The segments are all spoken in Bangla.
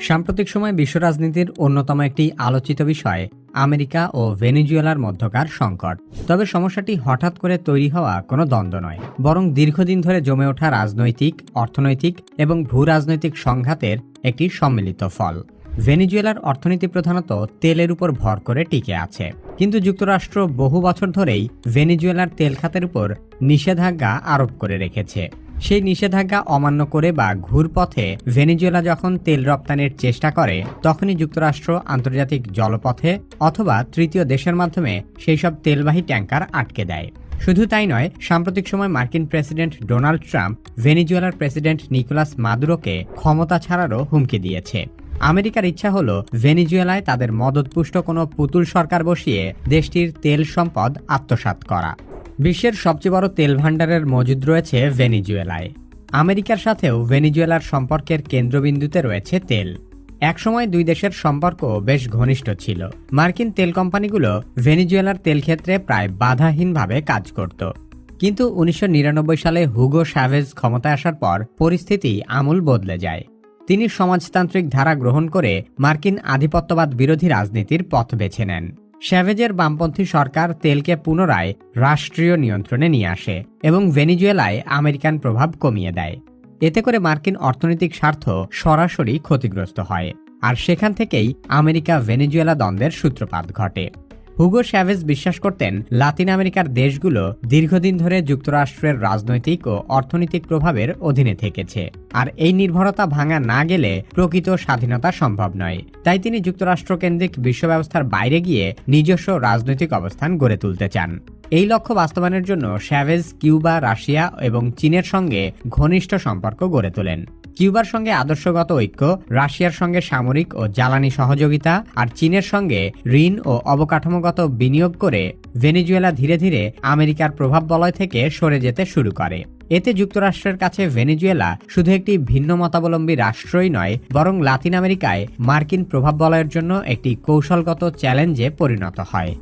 সাম্প্রতিক সময় বিশ্ব রাজনীতির অন্যতম একটি আলোচিত বিষয় আমেরিকা ও ভেনিজুয়েলার মধ্যকার সংকট। তবে সমস্যাটি হঠাৎ করে তৈরি হওয়া কোনো দ্বন্দ্ব নয়, বরং দীর্ঘদিন ধরে জমে ওঠা রাজনৈতিক, অর্থনৈতিক এবং ভূ রাজনৈতিক সংঘাতের একটি সম্মিলিত ফল। ভেনিজুয়েলার অর্থনীতি প্রধানত তেলের উপর ভর করে টিকে আছে। কিন্তু যুক্তরাষ্ট্র বহু বছর ধরেই ভেনিজুয়েলার তেল খাতের উপর নিষেধাজ্ঞা আরোপ করে রেখেছে। সেই নিষেধাজ্ঞা অমান্য করে বা ঘুরপথে ভেনিজুয়েলা যখন তেল রপ্তানির চেষ্টা করে, তখনই যুক্তরাষ্ট্র আন্তর্জাতিক জলপথে অথবা তৃতীয় দেশের মাধ্যমে সেই সব তেলবাহী ট্যাঙ্কার আটকে দেয়। শুধু তাই নয়, সাম্প্রতিক সময় মার্কিন প্রেসিডেন্ট ডোনাল্ড ট্রাম্প ভেনিজুয়েলার প্রেসিডেন্ট নিকোলাস মাদুরোকে ক্ষমতা ছাড়ারও হুমকি দিয়েছে। আমেরিকার ইচ্ছা হল ভেনিজুয়েলায় তাদের মদতপুষ্ট কোনো পুতুল সরকার বসিয়ে দেশটির তেল সম্পদ আত্মসাৎ করা। বিশ্বের সবচেয়ে বড় তেল ভাণ্ডারের মজুদ রয়েছে ভেনিজুয়েলায়। আমেরিকার সাথেও ভেনিজুয়েলার সম্পর্কের কেন্দ্রবিন্দুতে রয়েছে তেল। একসময় দুই দেশের সম্পর্ক বেশ ঘনিষ্ঠ ছিল। মার্কিন তেল কোম্পানিগুলো ভেনিজুয়েলার তেল ক্ষেত্রে প্রায় বাধাহীনভাবে কাজ করত। কিন্তু উনিশশো নিরানব্বই সালে হুগো স্যাভেজ ক্ষমতায় আসার পর পরিস্থিতি আমূল বদলে যায়। তিনি সমাজতান্ত্রিক ধারা গ্রহণ করে মার্কিন আধিপত্যবাদ বিরোধী রাজনীতির পথ বেছে নেন। শ্যাভেজের বামপন্থী সরকার তেলকে পুনরায় রাষ্ট্রীয় নিয়ন্ত্রণে নিয়ে আসে এবং ভেনিজুয়েলায় আমেরিকান প্রভাব কমিয়ে দেয়। এতে করে মার্কিন অর্থনৈতিক স্বার্থ সরাসরি ক্ষতিগ্রস্ত হয়। আর সেখান থেকেই আমেরিকা ভেনিজুয়েলা দ্বন্দ্বের সূত্রপাত ঘটে। হুগো শ্যাভেজ বিশ্বাস করতেন, লাতিন আমেরিকার দেশগুলো দীর্ঘদিন ধরে যুক্তরাষ্ট্রের রাজনৈতিক ও অর্থনৈতিক প্রভাবের অধীনে থেকেছে। আর এই নির্ভরতা ভাঙা না গেলে প্রকৃত স্বাধীনতা সম্ভব নয়। তাই তিনি যুক্তরাষ্ট্র কেন্দ্রিক বিশ্ব ব্যবস্থার বাইরে গিয়ে নিজস্ব রাজনৈতিক অবস্থান গড়ে তুলতে চান। এই লক্ষ্য বাস্তবায়নের জন্য শ্যাভেজ কিউবা, রাশিয়া এবং চীনের সঙ্গে ঘনিষ্ঠ সম্পর্ক গড়ে তোলেন। কিউবার সঙ্গে আদর্শগত ঐক্য, রাশিয়ার সঙ্গে সামরিক ও জ্বালানি সহযোগিতা, আর চীনের সঙ্গে ঋণ ও অবকাঠামোগত বিনিয়োগ করে ভেনিজুয়েলা ধীরে ধীরে আমেরিকার প্রভাব বলয় থেকে সরে যেতে শুরু করে। এতে যুক্তরাষ্ট্রের কাছে ভেনিজুয়েলা শুধু একটি ভিন্ন মতাবলম্বী রাষ্ট্রই নয়, বরং লাতিন আমেরিকায় মার্কিন প্রভাব বলয়ের জন্য একটি কৌশলগত চ্যালেঞ্জে পরিণত হয়।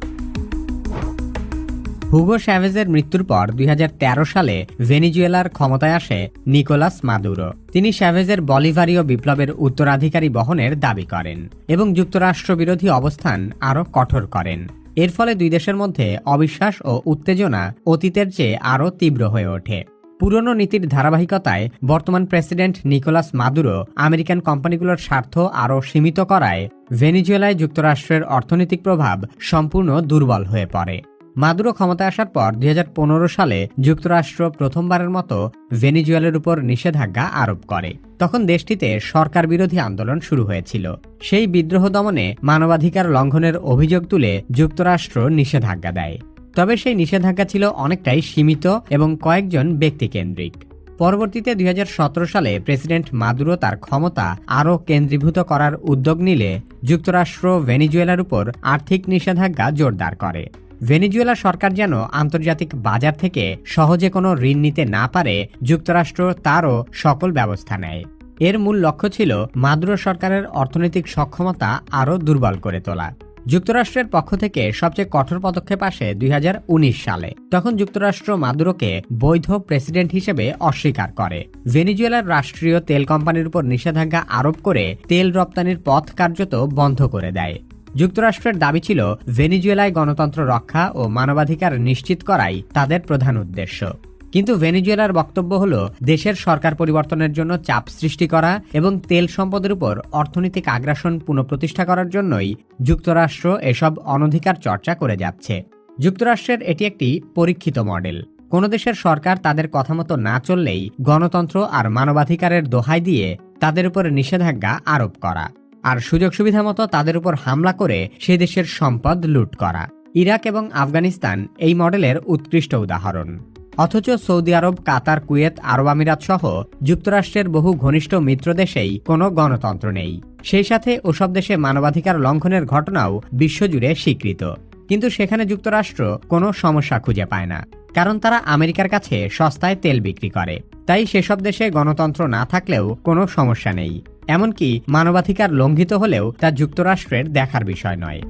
হুগো শ্যাভেজের মৃত্যুর পর দুই হাজার তেরো সালে ভেনিজুয়েলার ক্ষমতায় আসে নিকোলাস মাদুরো। তিনি শ্যাভেজের বলিভারীয় বিপ্লবের উত্তরাধিকারী বহনের দাবি করেন এবং যুক্তরাষ্ট্র বিরোধী অবস্থান আরও কঠোর করেন। এর ফলে দুই দেশের মধ্যে অবিশ্বাস ও উত্তেজনা অতীতের চেয়ে আরও তীব্র হয়ে ওঠে। পুরনো নীতির ধারাবাহিকতায় বর্তমান প্রেসিডেন্ট নিকোলাস মাদুরো আমেরিকান কোম্পানিগুলোর স্বার্থ আরও সীমিত করায় ভেনিজুয়েলায় যুক্তরাষ্ট্রের অর্থনৈতিক প্রভাব সম্পূর্ণ দুর্বল হয়ে পড়ে। মাদুরো ক্ষমতায় আসার পর দুই হাজার পনেরো সালে যুক্তরাষ্ট্র প্রথমবারের মতো ভেনিজুয়েলের উপর নিষেধাজ্ঞা আরোপ করে। তখন দেশটিতে সরকার বিরোধী আন্দোলন শুরু হয়েছিল। সেই বিদ্রোহ দমনে মানবাধিকার লঙ্ঘনের অভিযোগ তুলে যুক্তরাষ্ট্র নিষেধাজ্ঞা দেয়। তবে সেই নিষেধাজ্ঞা ছিল অনেকটাই সীমিত এবং কয়েকজন ব্যক্তিকেন্দ্রিক। পরবর্তীতে দুই হাজার সতেরো সালে প্রেসিডেন্ট মাদুরো তার ক্ষমতা আরও কেন্দ্রীভূত করার উদ্যোগ নিলে যুক্তরাষ্ট্র ভেনিজুয়েলার উপর আর্থিক নিষেধাজ্ঞা জোরদার করে। ভেনিজুয়েলা সরকার যেন আন্তর্জাতিক বাজার থেকে সহজে কোনো ঋণ নিতে না পারে, যুক্তরাষ্ট্র তারও সকল ব্যবস্থা নেয়। এর মূল লক্ষ্য ছিল মাদুরো সরকারের অর্থনৈতিক সক্ষমতা আরও দুর্বল করে তোলা। যুক্তরাষ্ট্রের পক্ষ থেকে সবচেয়ে কঠোর পদক্ষেপ আসে দুই হাজার উনিশ সালে, তখন যুক্তরাষ্ট্র মাদুরোকে বৈধ প্রেসিডেন্ট হিসেবে অস্বীকার করে। ভেনিজুয়েলার রাষ্ট্রীয় তেল কোম্পানির উপর নিষেধাজ্ঞা আরোপ করে তেল রপ্তানির পথ কার্যত বন্ধ করে দেয়। যুক্তরাষ্ট্রের দাবি ছিল ভেনিজুয়েলায় গণতন্ত্র রক্ষা ও মানবাধিকার নিশ্চিত করাই তাদের প্রধান উদ্দেশ্য। কিন্তু ভেনিজুয়েলার বক্তব্য হল দেশের সরকার পরিবর্তনের জন্য চাপ সৃষ্টি করা এবং তেল সম্পদের উপর অর্থনৈতিক আগ্রাসন পুনঃপ্রতিষ্ঠা করার জন্যই যুক্তরাষ্ট্র এসব অনধিকার চর্চা করে যাচ্ছে। যুক্তরাষ্ট্রের এটি একটি পরীক্ষিত মডেল। কোনো দেশের সরকার তাদের কথা মতো না চললেই গণতন্ত্র আর মানবাধিকারের দোহাই দিয়ে তাদের উপর নিষেধাজ্ঞা আরোপ করা। আর সুযোগ সুবিধা মতো তাদের উপর হামলা করে সে দেশের সম্পদ লুট করা। ইরাক এবং আফগানিস্তান এই মডেলের উৎকৃষ্ট উদাহরণ। অথচ সৌদি আরব, কাতার, কুয়েত, আরব আমিরাত সহ যুক্তরাষ্ট্রের বহু ঘনিষ্ঠ মিত্র দেশেই কোনো গণতন্ত্র নেই। সেই সাথে ওসব দেশে মানবাধিকার লঙ্ঘনের ঘটনাও বিশ্বজুড়ে স্বীকৃত। কিন্তু সেখানে যুক্তরাষ্ট্র কোনো সমস্যা খুঁজে পায় না, কারণ তারা আমেরিকার কাছে সস্তায় তেল বিক্রি করে। তাই সেসব দেশে গণতন্ত্র না থাকলেও কোনো সমস্যা নেই। এমনকি মানবাধিকার লঙ্ঘিত হলেও তা যুক্তরাষ্ট্রের দেখার বিষয় নয়।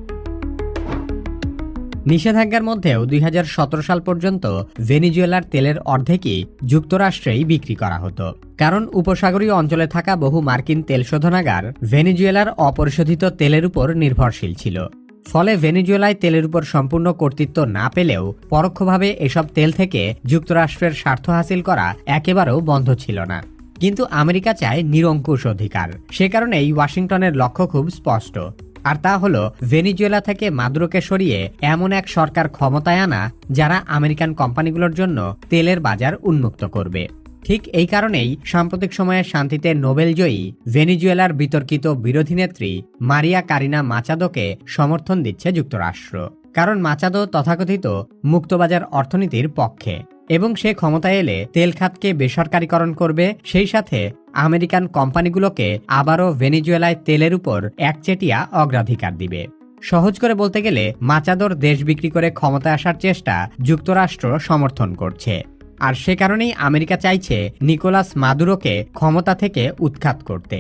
নিষেধাজ্ঞার মধ্যেও দুই হাজার সতেরো সাল পর্যন্ত ভেনিজুয়েলার তেলের অর্ধেকই যুক্তরাষ্ট্রেই বিক্রি করা হতো। কারণ উপসাগরীয় অঞ্চলে থাকা বহু মার্কিন তেল শোধনাগার ভেনিজুয়েলার অপরিশোধিত তেলের উপর নির্ভরশীল ছিল। ফলে ভেনিজুয়েলায় তেলের উপর সম্পূর্ণ কর্তৃত্ব না পেলেও পরোক্ষভাবে এসব তেল থেকে যুক্তরাষ্ট্রের স্বার্থ হাসিল করা একেবারেও বন্ধ ছিল না। কিন্তু আমেরিকা চায় নিরঙ্কুশ অধিকার। সে কারণেই ওয়াশিংটনের লক্ষ্য খুব স্পষ্ট। আর তা হলো, ভেনিজুয়েলা থেকে মাদুরোকে সরিয়ে এমন এক সরকার ক্ষমতায় আনা যারা আমেরিকান কোম্পানিগুলোর জন্য তেলের বাজার উন্মুক্ত করবে। ঠিক এই কারণেই সাম্প্রতিক সময়ে শান্তিতে নোবেল জয়ী ভেনিজুয়েলার বিতর্কিত বিরোধী নেত্রী মারিয়া কারিনা মাচাদোকে সমর্থন দিচ্ছে যুক্তরাষ্ট্র। কারণ মাচাদো তথাকথিত মুক্তবাজার অর্থনীতির পক্ষে। এবং সে ক্ষমতায় এলে তেল খাতকে বেসরকারীকরণ করবে। সেই সাথে আমেরিকান কোম্পানিগুলোকে আবারও ভেনিজুয়েলায় তেলের উপর একচেটিয়া অগ্রাধিকার দিবে। সহজ করে বলতে গেলে, মাচাদোর দেশ বিক্রি করে ক্ষমতায় আসার চেষ্টা যুক্তরাষ্ট্র সমর্থন করছে। আর সে কারণেই আমেরিকা চাইছে নিকোলাস মাদুরোকে ক্ষমতা থেকে উৎখাত করতে।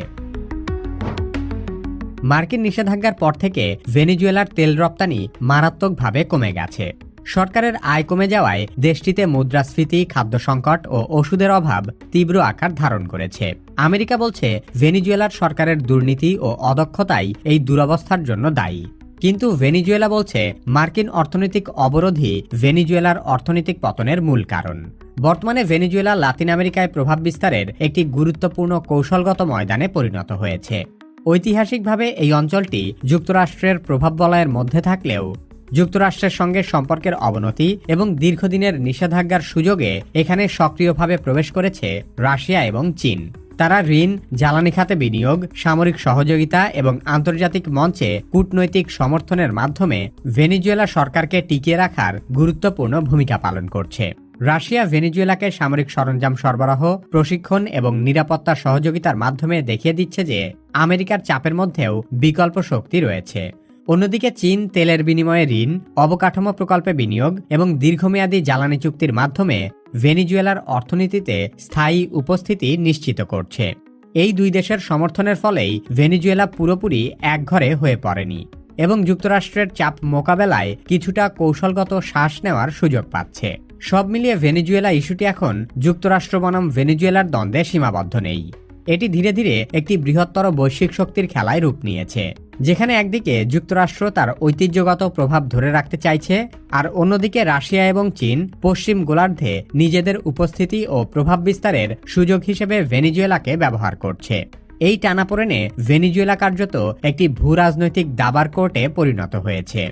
মার্কিন নিষেধাজ্ঞার পর থেকে ভেনিজুয়েলার তেল রপ্তানি মারাত্মকভাবে কমে গেছে। সরকারের আয় কমে যাওয়ায় দেশটিতে মুদ্রাস্ফীতি, খাদ্য সংকট ও ওষুধের অভাব তীব্র আকার ধারণ করেছে। আমেরিকা বলছে, ভেনিজুয়েলার সরকারের দুর্নীতি ও অদক্ষতাই এই দুরবস্থার জন্য দায়ী। কিন্তু ভেনিজুয়েলা বলছে, মার্কিন অর্থনৈতিক অবরোধই ভেনিজুয়েলার অর্থনৈতিক পতনের মূল কারণ। বর্তমানে ভেনিজুয়েলা লাতিন আমেরিকায় প্রভাব বিস্তারের একটি গুরুত্বপূর্ণ কৌশলগত ময়দানে পরিণত হয়েছে। ঐতিহাসিকভাবে এই অঞ্চলটি যুক্তরাষ্ট্রের প্রভাব বলয়ের মধ্যে থাকলেও যুক্তরাষ্ট্রের সঙ্গে সম্পর্কের অবনতি এবং দীর্ঘদিনের নিষেধাজ্ঞার সুযোগে এখানে সক্রিয়ভাবে প্রবেশ করেছে রাশিয়া এবং চীন। তারা ঋণ, জ্বালানি খাতে বিনিয়োগ, সামরিক সহযোগিতা এবং আন্তর্জাতিক মঞ্চে কূটনৈতিক সমর্থনের মাধ্যমে ভেনিজুয়েলা সরকারকে টিকিয়ে রাখার গুরুত্বপূর্ণ ভূমিকা পালন করছে। রাশিয়া ভেনিজুয়েলাকে সামরিক সরঞ্জাম সরবরাহ, প্রশিক্ষণ এবং নিরাপত্তা সহযোগিতার মাধ্যমে দেখিয়ে দিচ্ছে যে আমেরিকার চাপের মধ্যেও বিকল্প শক্তি রয়েছে। অন্যদিকে চীন তেলের বিনিময়ে ঋণ, অবকাঠামো প্রকল্পে বিনিয়োগ এবং দীর্ঘমেয়াদী জ্বালানি চুক্তির মাধ্যমে ভেনিজুয়েলার অর্থনীতিতে স্থায়ী উপস্থিতি নিশ্চিত করছে। এই দুই দেশের সমর্থনের ফলেই ভেনিজুয়েলা পুরোপুরি একঘরে হয়ে পড়েনি এবং যুক্তরাষ্ট্রের চাপ মোকাবেলায় কিছুটা কৌশলগত শ্বাস নেওয়ার সুযোগ পাচ্ছে। সব মিলিয়ে ভেনিজুয়েলা ইস্যুটি এখন যুক্তরাষ্ট্র বনাম ভেনিজুয়েলার দ্বন্দ্বে সীমাবদ্ধ নেই। এটি ধীরে ধীরে একটি বৃহত্তর বৈশ্বিক শক্তির খেলায় রূপ নিয়েছে। যেখানে একদিকে যুক্তরাষ্ট্র তার ঐতিহ্যগত প্রভাব ধরে রাখতে চাইছে, আর অন্যদিকে রাশিয়া এবং চীন পশ্চিম গোলার্ধে নিজেদের উপস্থিতি ও প্রভাব বিস্তারের সুযোগ হিসেবে ভেনিজুয়েলাকে ব্যবহার করছে। এই টানাপোড়েনে ভেনিজুয়েলা কার্যত একটি ভূ রাজনৈতিক দাবার কোর্টে পরিণত হয়েছে